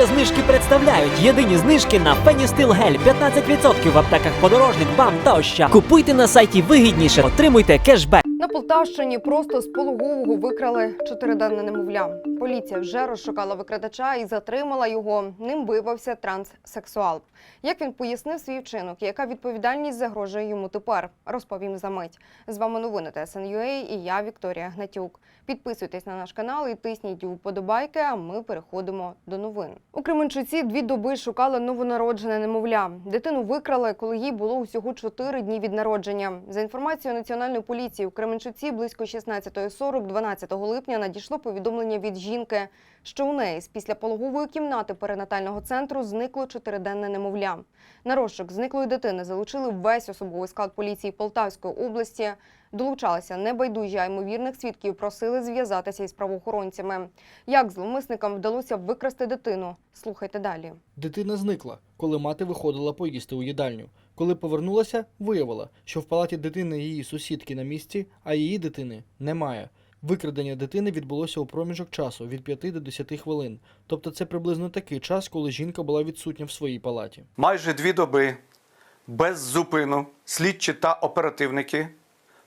Дія знижки представляють єдині знижки на Феністил Гель 15% в аптеках подорожник, бам та. Купуйте на сайті вигідніше, отримуйте кешбек. На Полтавщині просто з пологового викрали чотириденне немовля. Поліція вже розшукала викрадача і затримала його. Ним виявився транссексуал. Як він пояснив свій вчинок, яка відповідальність загрожує йому тепер? Розповім за мить. З вами новини ТСНЮА і я Вікторія Гнатюк. Підписуйтесь на наш канал і тисніть вподобайки. А ми переходимо до новин. У Кременчуці дві доби шукали новонароджене немовля. Дитину викрали, коли їй було усього 4 дні від народження. За інформацією національної поліції у Кременчуці близько 16.40 12 липня надійшло повідомлення від жінки, що у неї з післяпологової кімнати перинатального центру зникло чотириденне немовля. На розшук зниклої дитини залучили весь особовий склад поліції Полтавської області. Долучалися небайдужі, а ймовірних свідків просили зв'язатися із правоохоронцями. Як зловмисникам вдалося викрасти дитину? Слухайте далі. Дитина зникла, коли мати виходила поїсти у їдальню. Коли повернулася, виявила, що в палаті дитини її сусідки на місці, а її дитини немає. Викрадення дитини відбулося у проміжок часу від 5 до 10 хвилин. Тобто це приблизно такий час, коли жінка була відсутня в своїй палаті. Майже дві доби без зупину слідчі та оперативники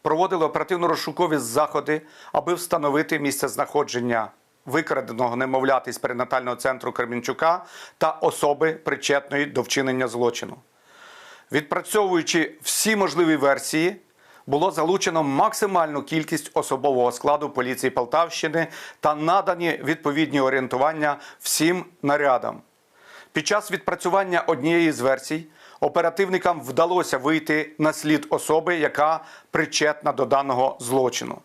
проводили оперативно-розшукові заходи, аби встановити місце знаходження викраденого немовляти з перинатального центру Кременчука та особи, причетної до вчинення злочину. Відпрацьовуючи всі можливі версії, було залучено максимальну кількість особового складу поліції Полтавщини та надані відповідні орієнтування всім нарядам. Під час відпрацювання однієї з версій оперативникам вдалося вийти на слід особи, яка причетна до даного злочину.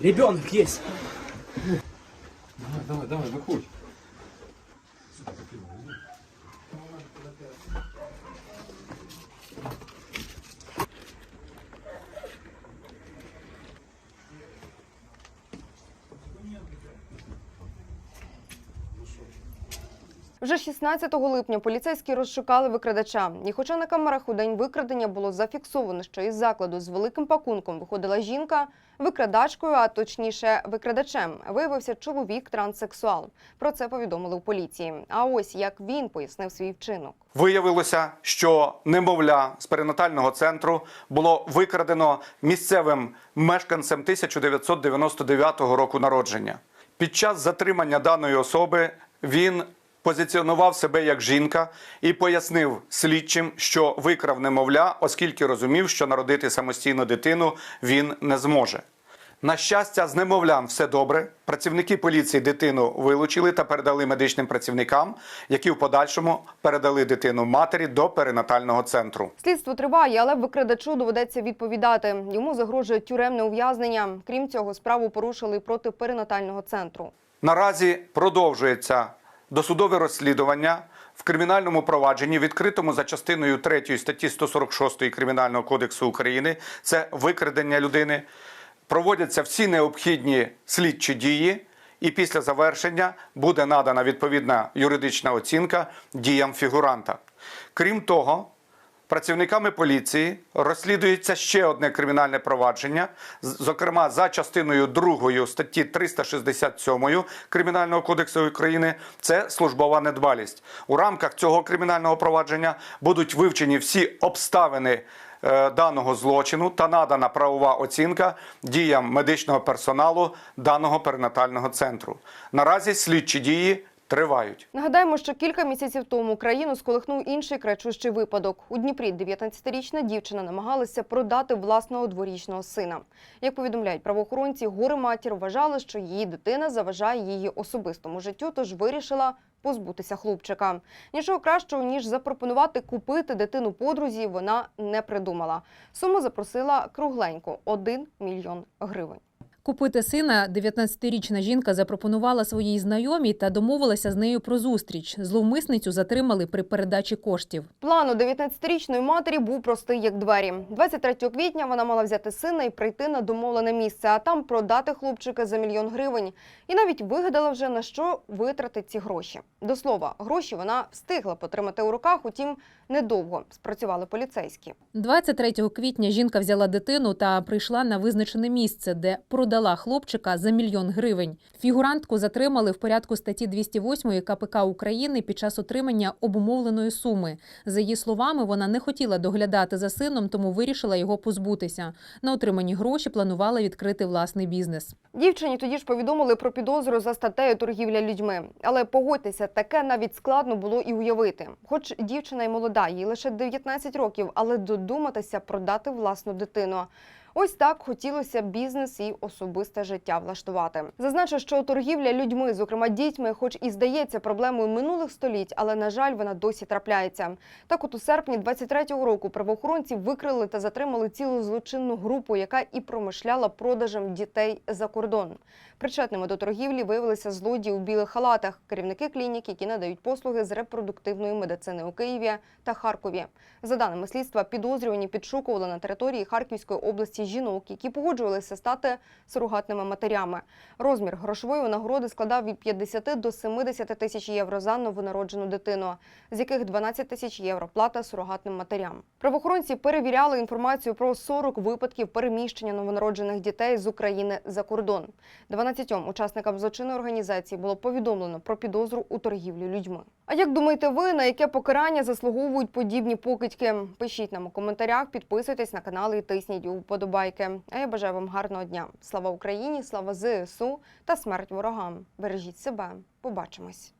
Ребенок є. Давай, давай, выходь. Вже 16 липня поліцейські розшукали викрадача. І хоча на камерах у день викрадення було зафіксовано, що із закладу з великим пакунком виходила жінка, викрадачкою, а точніше викрадачем, виявився чоловік транссексуал. Про це повідомили у поліції. А ось як він пояснив свій вчинок. Виявилося, що немовля з перинатального центру було викрадено місцевим мешканцем 1999 року народження. Під час затримання даної особи він позиціонував себе як жінка і пояснив слідчим, що викрав немовля, оскільки розумів, що народити самостійно дитину він не зможе. На щастя, з немовлям все добре. Працівники поліції дитину вилучили та передали медичним працівникам, які в подальшому передали дитину матері до перинатального центру. Слідство триває, але викрадачу доведеться відповідати. Йому загрожує тюремне ув'язнення. Крім цього, справу порушили проти перинатального центру. Наразі продовжується досудове розслідування в кримінальному провадженні, відкритому за частиною 3 статті 146 Кримінального кодексу України. Це викрадення людини. Проводяться всі необхідні слідчі дії, і після завершення буде надана відповідна юридична оцінка діям фігуранта. Крім того, Працівниками поліції розслідується ще одне кримінальне провадження, зокрема за частиною 2 статті 367 Кримінального кодексу України. Це службова недбалість. У рамках цього кримінального провадження будуть вивчені всі обставини е, даного злочину та надана правова оцінка діям медичного персоналу даного перинатального центру. Наразі слідчі дії тривають. Нагадаємо, що кілька місяців тому країну сколихнув інший крачущий випадок. У Дніпрі 19-річна дівчина намагалася продати власного дворічного сина. Як повідомляють правоохоронці, горе матір вважала, що її дитина заважає її особистому життю, тож вирішила позбутися хлопчика. Нічого кращого ніж запропонувати купити дитину подрузі, вона не придумала. Суму запросила кругленько 1 мільйон гривень. Купити сина 19-річна жінка запропонувала своїй знайомій та домовилася з нею про зустріч. Зловмисницю затримали при передачі коштів. План у 19-річної матері був простий як двері. 23 квітня вона мала взяти сина і прийти на домовлене місце, а там продати хлопчика за мільйон гривень. І навіть вигадала вже на що витратить ці гроші. До слова, гроші вона встигла потримати у руках, утім, недовго спрацювали поліцейські. 23 квітня жінка взяла дитину та прийшла на визначене місце, де продала хлопчика за мільйон гривень. Фігурантку затримали в порядку статті 208 КПК України під час отримання обумовленої суми. За її словами, вона не хотіла доглядати за сином, тому вирішила його позбутися. На отримані гроші планувала відкрити власний бізнес. Дівчині тоді ж повідомили про підозру за статтею торгівля людьми. Але погодьтеся, таке навіть складно було і уявити. Хоч дівчина й молода, їй лише 19 років, але додуматися продати власну дитину. Ось так хотілося бізнес і особисте життя влаштувати. Зазначу, що торгівля людьми, зокрема дітьми, хоч і здається проблемою минулих століть, але на жаль, вона досі трапляється. Так, от у серпні 23-го року правоохоронці викрили та затримали цілу злочинну групу, яка і промишляла продажем дітей за кордон. Причетними до торгівлі виявилися злодії у білих халатах, керівники клінік, які надають послуги з репродуктивної медицини у Києві та Харкові. За даними слідства, підозрювані підшукували на території Харківської області жінок, які погоджувалися стати сурогатними матерями. Розмір грошової винагороди складав від 50 до 70 тисяч євро за новонароджену дитину, з яких 12 тисяч євро плата сурогатним матерям. Правоохоронці перевіряли інформацію про 40 випадків переміщення новонароджених дітей з України за кордон. 12 учасникам злочинної організації було повідомлено про підозру у торгівлі людьми. А як думаєте ви, на яке покарання заслуговують подібні покидьки? Пишіть нам у коментарях, підписуйтесь на канал і тисніть у вподобайки. А я бажаю вам гарного дня. Слава Україні, слава ЗСУ та смерть ворогам. Бережіть себе. Побачимось.